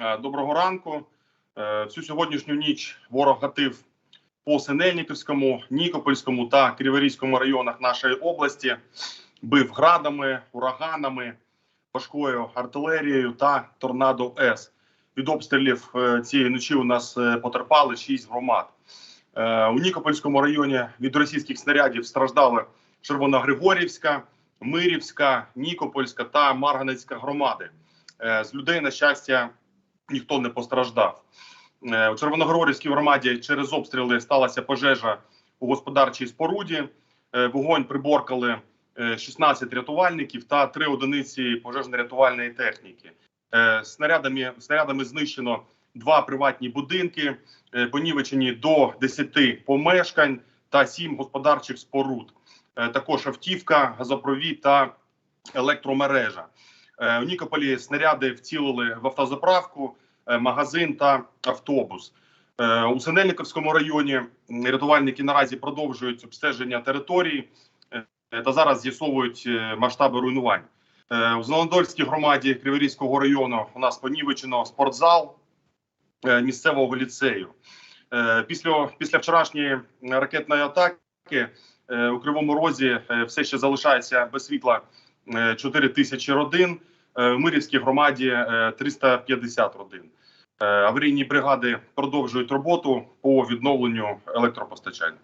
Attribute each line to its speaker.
Speaker 1: Е, Доброго ранку. Е, Всю сьогоднішню ніч ворог гатив по Синельниківському, Нікопольському та Криворізькому районах нашої області, бив градами, ураганами, важкою артилерією та торнадо С. Від обстрілів е, цієї ночі у нас е, потерпали шість громад. Е, У Нікопольському районі від російських снарядів страждали Червоногригорівська, Мирівська, Нікопольська та Марганецька громади. Е, З людей, на щастя, ніхто не постраждав. Е, У Червоногригорівській громаді через обстріли сталася пожежа у господарчій споруді. Е, Вогонь приборкали е, 16 рятувальників та 3 одиниці пожежно-рятувальної техніки. Е, Снарядами, снарядами знищено два приватні будинки, е, понівечені до 10 помешкань та 7 господарчих споруд. Е, Також автівка, газопровід та електромережа. Е, У Нікополі снаряди вцілили в автозаправку, е, магазин та автобус. Е, У Синельниковському районі рятувальники наразі продовжують обстеження території е, та зараз з'ясовують е, масштаби руйнувань. Е, У Зеленодольській громаді Криворізького району у нас понівечено спортзал е, місцевого ліцею. Е, Після, після вчорашньої ракетної атаки е, у Кривому Розі е, все ще залишається без світла е, 4 тисячі родин. Е, В Мирівській громаді е, 350 родин. Е, Аварійні бригади продовжують роботу по відновленню електропостачання.